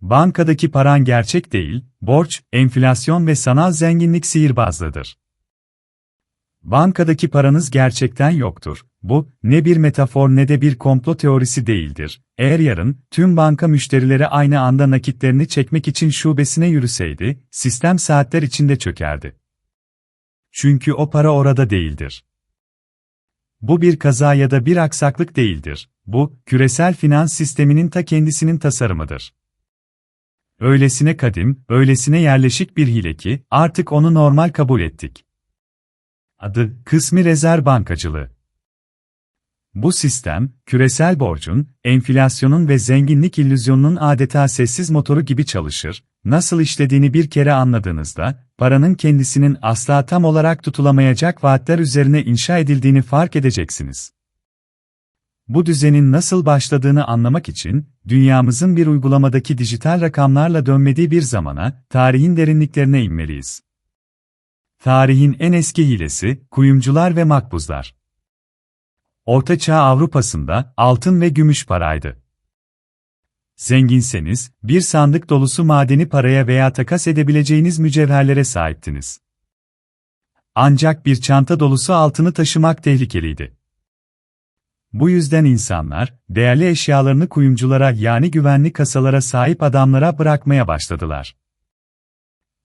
Bankadaki paran gerçek değil, borç, enflasyon ve sanal zenginlik sihirbazlıdır. Bankadaki paranız gerçekten yoktur. Bu, ne bir metafor ne de bir komplo teorisi değildir. Eğer yarın, tüm banka müşterileri aynı anda nakitlerini çekmek için şubesine yürüseydi, sistem saatler içinde çökerdi. Çünkü o para orada değildir. Bu bir kaza ya da bir aksaklık değildir. Bu, küresel finans sisteminin ta kendisinin tasarımıdır. Öylesine kadim, öylesine yerleşik bir hile ki, artık onu normal kabul ettik. Adı, kısmi rezerv bankacılığı. Bu sistem, küresel borcun, enflasyonun ve zenginlik illüzyonunun adeta sessiz motoru gibi çalışır, nasıl işlediğini bir kere anladığınızda, paranın kendisinin asla tam olarak tutulamayacak vaatler üzerine inşa edildiğini fark edeceksiniz. Bu düzenin nasıl başladığını anlamak için, dünyamızın bir uygulamadaki dijital rakamlarla dönmediği bir zamana, tarihin derinliklerine inmeliyiz. Tarihin en eski hilesi, kuyumcular ve makbuzlar. Orta Çağ Avrupa'sında altın ve gümüş paraydı. Zenginseniz, bir sandık dolusu madeni paraya veya takas edebileceğiniz mücevherlere sahiptiniz. Ancak bir çanta dolusu altını taşımak tehlikeliydi. Bu yüzden insanlar, değerli eşyalarını kuyumculara yani güvenli kasalara sahip adamlara bırakmaya başladılar.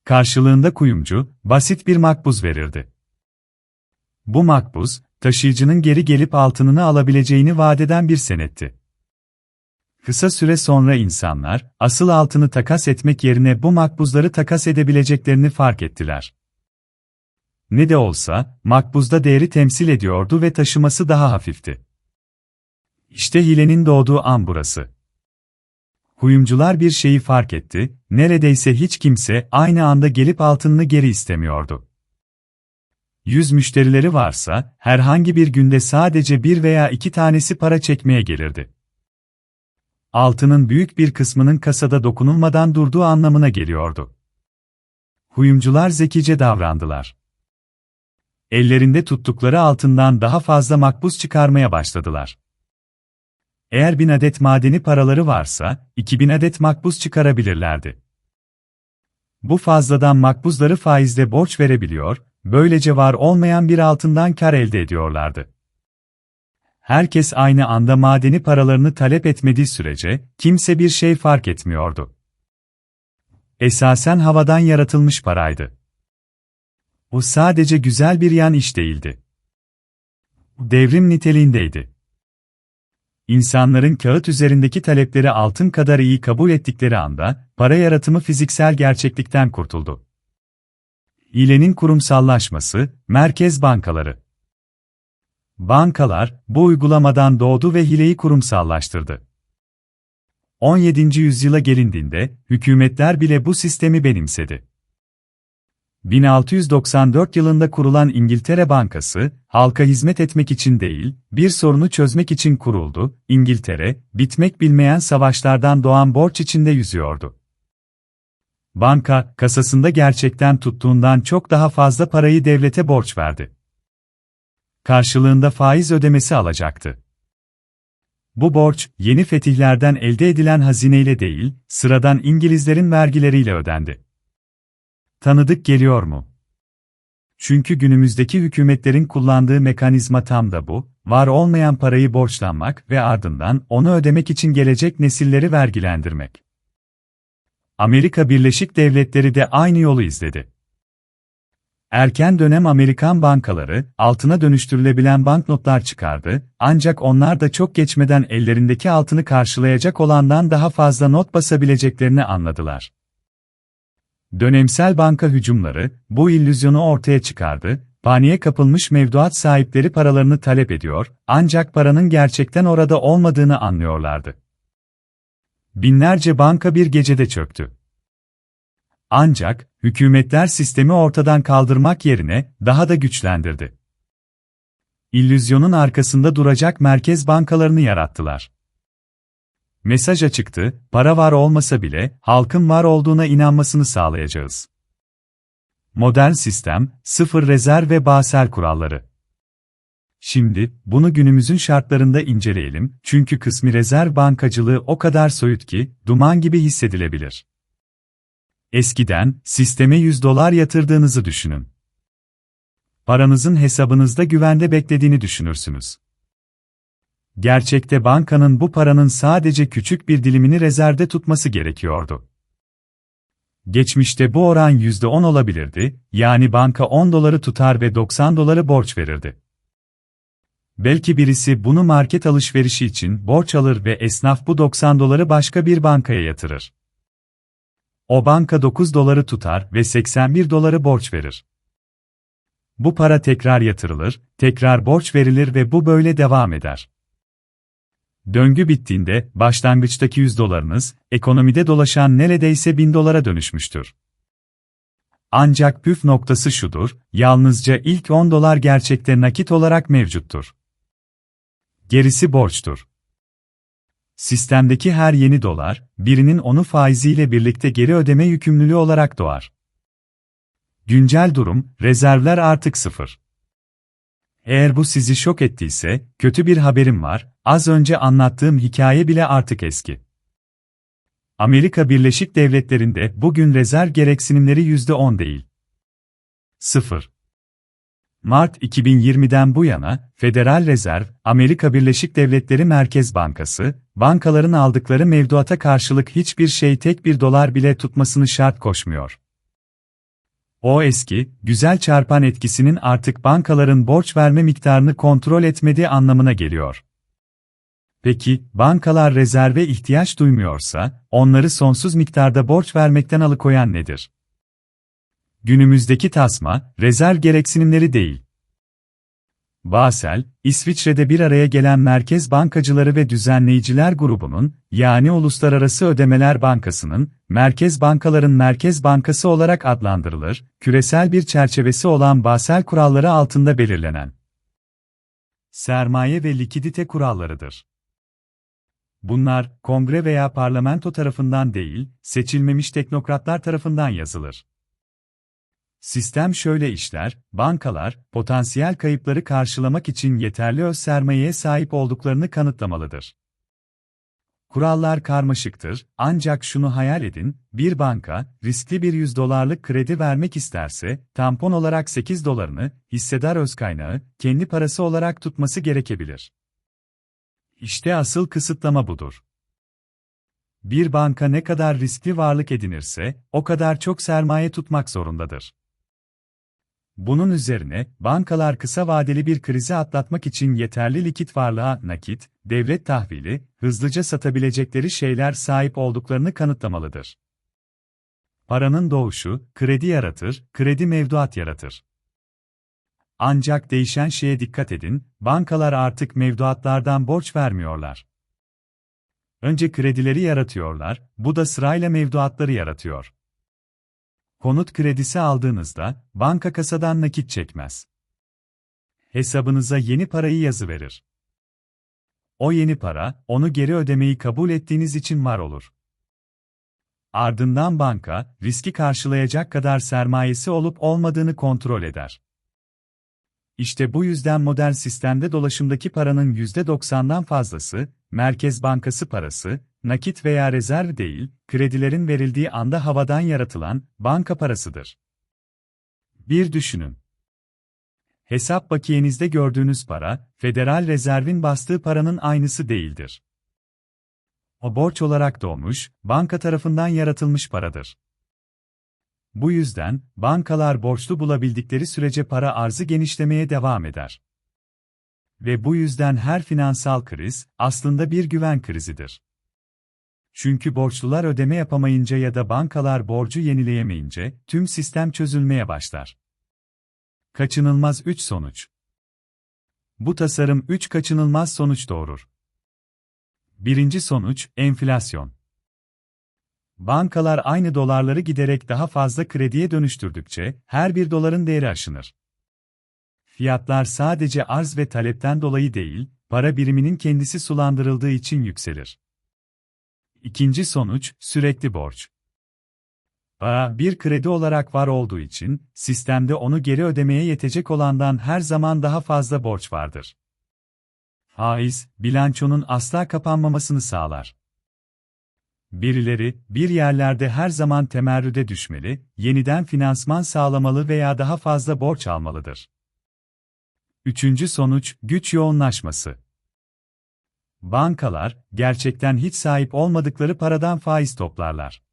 Karşılığında kuyumcu, basit bir makbuz verirdi. Bu makbuz, taşıyıcının geri gelip altınını alabileceğini vadeden bir senetti. Kısa süre sonra insanlar, asıl altını takas etmek yerine bu makbuzları takas edebileceklerini fark ettiler. Ne de olsa, makbuzda değeri temsil ediyordu ve taşıması daha hafifti. İşte hilenin doğduğu an burası. Kuyumcular bir şeyi fark etti, neredeyse hiç kimse aynı anda gelip altınını geri istemiyordu. Yüz müşterileri varsa, herhangi bir günde sadece bir veya iki tanesi para çekmeye gelirdi. Altının büyük bir kısmının kasada dokunulmadan durduğu anlamına geliyordu. Kuyumcular zekice davrandılar. Ellerinde tuttukları altından daha fazla makbuz çıkarmaya başladılar. Eğer bin adet madeni paraları varsa, 2000 adet makbuz çıkarabilirlerdi. Bu fazladan makbuzları faizle borç verebiliyor, böylece var olmayan bir altından kar elde ediyorlardı. Herkes aynı anda madeni paralarını talep etmediği sürece, kimse bir şey fark etmiyordu. Esasen havadan yaratılmış paraydı. O sadece güzel bir yan iş değildi. Devrim niteliğindeydi. İnsanların kağıt üzerindeki talepleri altın kadar iyi kabul ettikleri anda, para yaratımı fiziksel gerçeklikten kurtuldu. İlenin kurumsallaşması, merkez bankaları. Bankalar, bu uygulamadan doğdu ve hileyi kurumsallaştırdı. 17. yüzyıla gelindiğinde, hükümetler bile bu sistemi benimsedi. 1694 yılında kurulan İngiltere Bankası, halka hizmet etmek için değil, bir sorunu çözmek için kuruldu. İngiltere, bitmek bilmeyen savaşlardan doğan borç içinde yüzüyordu. Banka, kasasında gerçekten tuttuğundan çok daha fazla parayı devlete borç verdi. Karşılığında faiz ödemesi alacaktı. Bu borç, yeni fetihlerden elde edilen hazineyle değil, sıradan İngilizlerin vergileriyle ödendi. Tanıdık geliyor mu? Çünkü günümüzdeki hükümetlerin kullandığı mekanizma tam da bu, var olmayan parayı borçlanmak ve ardından onu ödemek için gelecek nesilleri vergilendirmek. Amerika Birleşik Devletleri de aynı yolu izledi. Erken dönem Amerikan bankaları, altına dönüştürülebilen banknotlar çıkardı, ancak onlar da çok geçmeden ellerindeki altını karşılayacak olandan daha fazla not basabileceklerini anladılar. Dönemsel banka hücumları, bu illüzyonu ortaya çıkardı, paniğe kapılmış mevduat sahipleri paralarını talep ediyor, ancak paranın gerçekten orada olmadığını anlıyorlardı. Binlerce banka bir gecede çöktü. Ancak, hükümetler sistemi ortadan kaldırmak yerine, daha da güçlendirdi. İllüzyonun arkasında duracak merkez bankalarını yarattılar. Mesaj açıktı, para var olmasa bile, halkın var olduğuna inanmasını sağlayacağız. Modern sistem, sıfır rezerv ve Basel kuralları. Şimdi, bunu günümüzün şartlarında inceleyelim, çünkü kısmi rezerv bankacılığı o kadar soyut ki, duman gibi hissedilebilir. Eskiden, sisteme 100 dolar yatırdığınızı düşünün. Paranızın hesabınızda güvende beklediğini düşünürsünüz. Gerçekte bankanın bu paranın sadece küçük bir dilimini rezervde tutması gerekiyordu. Geçmişte bu oran %10 olabilirdi, yani banka 10 doları tutar ve 90 doları borç verirdi. Belki birisi bunu market alışverişi için borç alır ve esnaf bu 90 doları başka bir bankaya yatırır. O banka 9 doları tutar ve 81 doları borç verir. Bu para tekrar yatırılır, tekrar borç verilir ve bu böyle devam eder. Döngü bittiğinde, başlangıçtaki 100 dolarınız, ekonomide dolaşan neredeyse 1000 dolara dönüşmüştür. Ancak püf noktası şudur, yalnızca ilk 10 dolar gerçekte nakit olarak mevcuttur. Gerisi borçtur. Sistemdeki her yeni dolar, birinin onu faiziyle birlikte geri ödeme yükümlülüğü olarak doğar. Güncel durum, rezervler artık sıfır. Eğer bu sizi şok ettiyse, kötü bir haberim var, az önce anlattığım hikaye bile artık eski. Amerika Birleşik Devletleri'nde bugün rezerv gereksinimleri %10 değil. 0. Mart 2020'den bu yana, Federal Rezerv, Amerika Birleşik Devletleri Merkez Bankası, bankaların aldıkları mevduata karşılık hiçbir şey tek bir dolar bile tutmasını şart koşmuyor. O eski, güzel çarpan etkisinin artık bankaların borç verme miktarını kontrol etmediği anlamına geliyor. Peki, bankalar rezerve ihtiyaç duymuyorsa, onları sonsuz miktarda borç vermekten alıkoyan nedir? Günümüzdeki tasma, rezerv gereksinimleri değil. Basel, İsviçre'de bir araya gelen Merkez Bankacıları ve Düzenleyiciler grubunun, yani Uluslararası Ödemeler Bankası'nın, merkez bankaların merkez bankası olarak adlandırılır, küresel bir çerçevesi olan Basel kuralları altında belirlenen sermaye ve likidite kurallarıdır. Bunlar, kongre veya parlamento tarafından değil, seçilmemiş teknokratlar tarafından yazılır. Sistem şöyle işler, bankalar, potansiyel kayıpları karşılamak için yeterli öz sermayeye sahip olduklarını kanıtlamalıdır. Kurallar karmaşıktır, ancak şunu hayal edin, bir banka, riskli bir 100 dolarlık kredi vermek isterse, tampon olarak 8 dolarını, hissedar öz kaynağı, kendi parası olarak tutması gerekebilir. İşte asıl kısıtlama budur. Bir banka ne kadar riskli varlık edinirse, o kadar çok sermaye tutmak zorundadır. Bunun üzerine, bankalar kısa vadeli bir krizi atlatmak için yeterli likit varlığa nakit, devlet tahvili, hızlıca satabilecekleri şeyler sahip olduklarını kanıtlamalıdır. Paranın doğuşu, kredi yaratır, kredi mevduat yaratır. Ancak değişen şeye dikkat edin, bankalar artık mevduatlardan borç vermiyorlar. Önce kredileri yaratıyorlar, bu da sırayla mevduatları yaratıyor. Konut kredisi aldığınızda, banka kasadan nakit çekmez. Hesabınıza yeni parayı yazıverir. O yeni para, onu geri ödemeyi kabul ettiğiniz için var olur. Ardından banka, riski karşılayacak kadar sermayesi olup olmadığını kontrol eder. İşte bu yüzden modern sistemde dolaşımdaki paranın %90'dan fazlası, Merkez Bankası parası, nakit veya rezerv değil, kredilerin verildiği anda havadan yaratılan banka parasıdır. Bir düşünün. Hesap bakiyenizde gördüğünüz para, Federal Rezerv'in bastığı paranın aynısı değildir. O borç olarak doğmuş, banka tarafından yaratılmış paradır. Bu yüzden, bankalar borçlu bulabildikleri sürece para arzı genişlemeye devam eder. Ve bu yüzden her finansal kriz, aslında bir güven krizidir. Çünkü borçlular ödeme yapamayınca ya da bankalar borcu yenileyemeyince, tüm sistem çözülmeye başlar. Kaçınılmaz 3 sonuç. Bu tasarım 3 kaçınılmaz sonuç doğurur. Birinci sonuç, enflasyon. Bankalar aynı dolarları giderek daha fazla krediye dönüştürdükçe, her bir doların değeri aşınır. Fiyatlar sadece arz ve talepten dolayı değil, para biriminin kendisi sulandırıldığı için yükselir. İkinci sonuç, sürekli borç. Para bir kredi olarak var olduğu için, sistemde onu geri ödemeye yetecek olandan her zaman daha fazla borç vardır. Faiz, bilançonun asla kapanmamasını sağlar. Birileri, bir yerlerde her zaman temerrüde düşmeli, yeniden finansman sağlamalı veya daha fazla borç almalıdır. Üçüncü sonuç, güç yoğunlaşması. Bankalar, gerçekten hiç sahip olmadıkları paradan faiz toplarlar.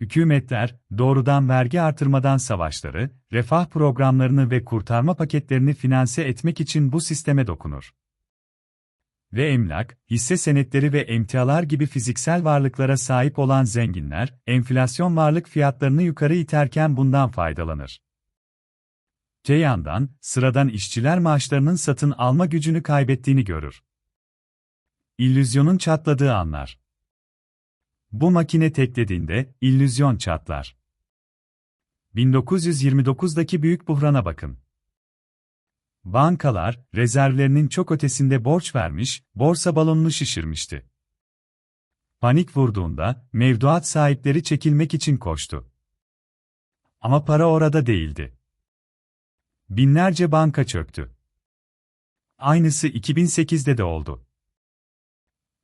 Hükümetler, doğrudan vergi artırmadan savaşları, refah programlarını ve kurtarma paketlerini finanse etmek için bu sisteme dokunur. Ve emlak, hisse senetleri ve emtialar gibi fiziksel varlıklara sahip olan zenginler, enflasyon varlık fiyatlarını yukarı iterken bundan faydalanır. Te yandan, sıradan işçiler maaşlarının satın alma gücünü kaybettiğini görür. İllüzyonun çatladığı anlar. Bu makine teklediğinde, illüzyon çatlar. 1929'daki büyük buhrana bakın. Bankalar, rezervlerinin çok ötesinde borç vermiş, borsa balonunu şişirmişti. Panik vurduğunda, mevduat sahipleri çekilmek için koştu. Ama para orada değildi. Binlerce banka çöktü. Aynısı 2008'de de oldu.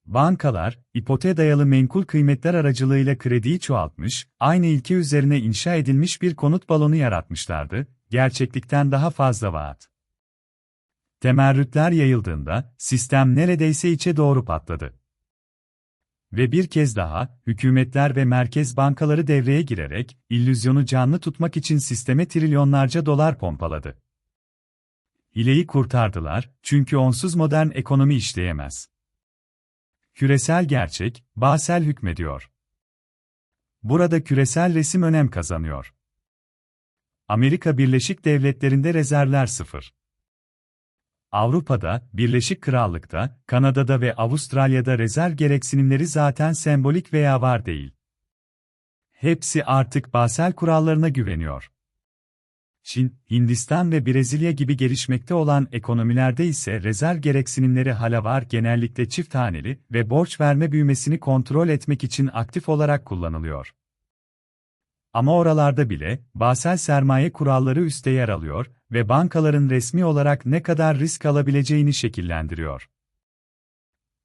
Bankalar, ipote dayalı menkul kıymetler aracılığıyla krediyi çoğaltmış, aynı ilke üzerine inşa edilmiş bir konut balonu yaratmışlardı, gerçeklikten daha fazla vaat. Temerrütler yayıldığında, sistem neredeyse içe doğru patladı. Ve bir kez daha, hükümetler ve merkez bankaları devreye girerek, illüzyonu canlı tutmak için sisteme trilyonlarca dolar pompaladı. Hileyi kurtardılar, çünkü onsuz modern ekonomi işleyemez. Küresel gerçek, Basel hükmediyor. Burada küresel resim önem kazanıyor. Amerika Birleşik Devletleri'nde rezervler sıfır. Avrupa'da, Birleşik Krallık'ta, Kanada'da ve Avustralya'da rezerv gereksinimleri zaten sembolik veya var değil. Hepsi artık Basel kurallarına güveniyor. Çin, Hindistan ve Brezilya gibi gelişmekte olan ekonomilerde ise rezerv gereksinimleri hala var genellikle çift haneli ve borç verme büyümesini kontrol etmek için aktif olarak kullanılıyor. Ama oralarda bile, Basel sermaye kuralları üste yer alıyor ve bankaların resmi olarak ne kadar risk alabileceğini şekillendiriyor.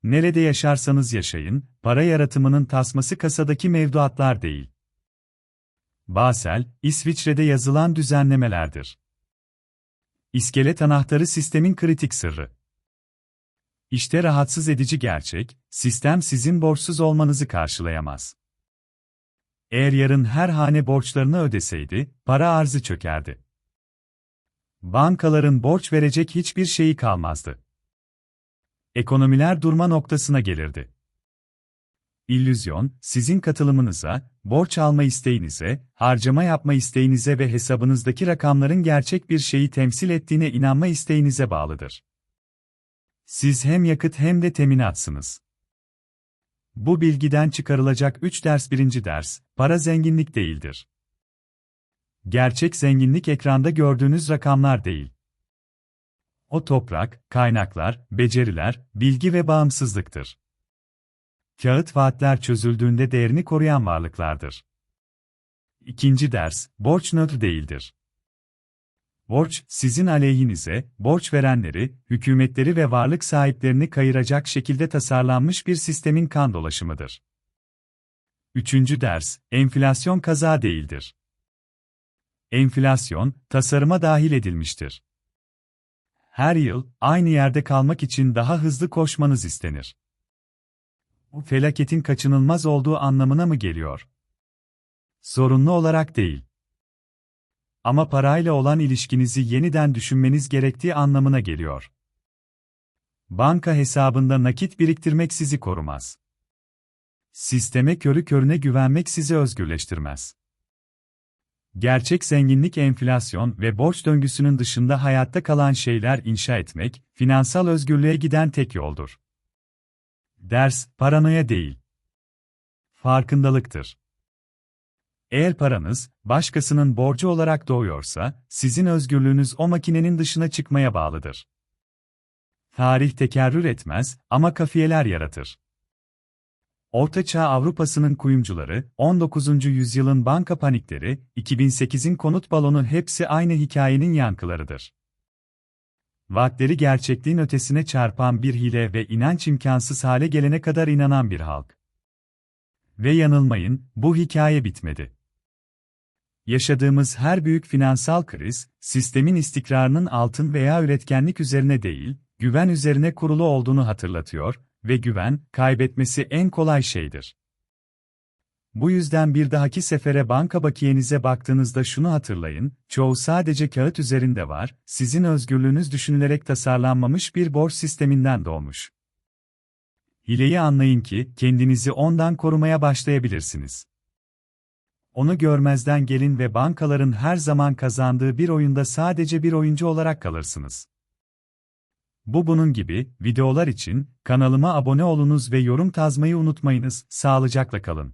Nerede yaşarsanız yaşayın, para yaratımının tasması kasadaki mevduatlar değil. Basel, İsviçre'de yazılan düzenlemelerdir. İskelet anahtarı sistemin kritik sırrı. İşte rahatsız edici gerçek, sistem sizin borçsuz olmanızı karşılayamaz. Eğer yarın her hane borçlarını ödeseydi, para arzı çökerdi. Bankaların borç verecek hiçbir şeyi kalmazdı. Ekonomiler durma noktasına gelirdi. İllüzyon, sizin katılımınıza, borç alma isteğinize, harcama yapma isteğinize ve hesabınızdaki rakamların gerçek bir şeyi temsil ettiğine inanma isteğinize bağlıdır. Siz hem yakıt hem de teminatsınız. Bu bilgiden çıkarılacak 3 ders birinci ders, para zenginlik değildir. Gerçek zenginlik ekranda gördüğünüz rakamlar değil. O toprak, kaynaklar, beceriler, bilgi ve bağımsızlıktır. Kağıt vaatler çözüldüğünde değerini koruyan varlıklardır. İkinci ders, borç nötr değildir. Borç, sizin aleyhinize, borç verenleri, hükümetleri ve varlık sahiplerini kayıracak şekilde tasarlanmış bir sistemin kan dolaşımıdır. Üçüncü ders, enflasyon kaza değildir. Enflasyon, tasarıma dahil edilmiştir. Her yıl, aynı yerde kalmak için daha hızlı koşmanız istenir. Bu felaketin kaçınılmaz olduğu anlamına mı geliyor? Zorunlu olarak değil. Ama parayla olan ilişkinizi yeniden düşünmeniz gerektiği anlamına geliyor. Banka hesabında nakit biriktirmek sizi korumaz. Sisteme körü körüne güvenmek sizi özgürleştirmez. Gerçek zenginlik enflasyon ve borç döngüsünün dışında hayatta kalan şeyler inşa etmek, finansal özgürlüğe giden tek yoldur. Ders, paranoya değil. Farkındalıktır. Eğer paranız, başkasının borcu olarak doğuyorsa, sizin özgürlüğünüz o makinenin dışına çıkmaya bağlıdır. Tarih tekerrür etmez ama kafiyeler yaratır. Ortaçağ Avrupa'sının kuyumcuları, 19. yüzyılın banka panikleri, 2008'in konut balonu hepsi aynı hikayenin yankılarıdır. Vaatleri gerçekliğin ötesine çarpan bir hile ve inanç imkansız hale gelene kadar inanan bir halk. Ve yanılmayın, bu hikaye bitmedi. Yaşadığımız her büyük finansal kriz, sistemin istikrarının altın veya üretkenlik üzerine değil, güven üzerine kurulu olduğunu hatırlatıyor ve güven, kaybetmesi en kolay şeydir. Bu yüzden bir dahaki sefere banka bakiyenize baktığınızda şunu hatırlayın, çoğu sadece kağıt üzerinde var, sizin özgürlüğünüz düşünülerek tasarlanmamış bir borç sisteminden doğmuş. Hileyi anlayın ki, kendinizi ondan korumaya başlayabilirsiniz. Onu görmezden gelin ve bankaların her zaman kazandığı bir oyunda sadece bir oyuncu olarak kalırsınız. Bu bunun gibi videolar için kanalıma abone olunuz ve yorum yazmayı unutmayınız. Sağlıcakla kalın.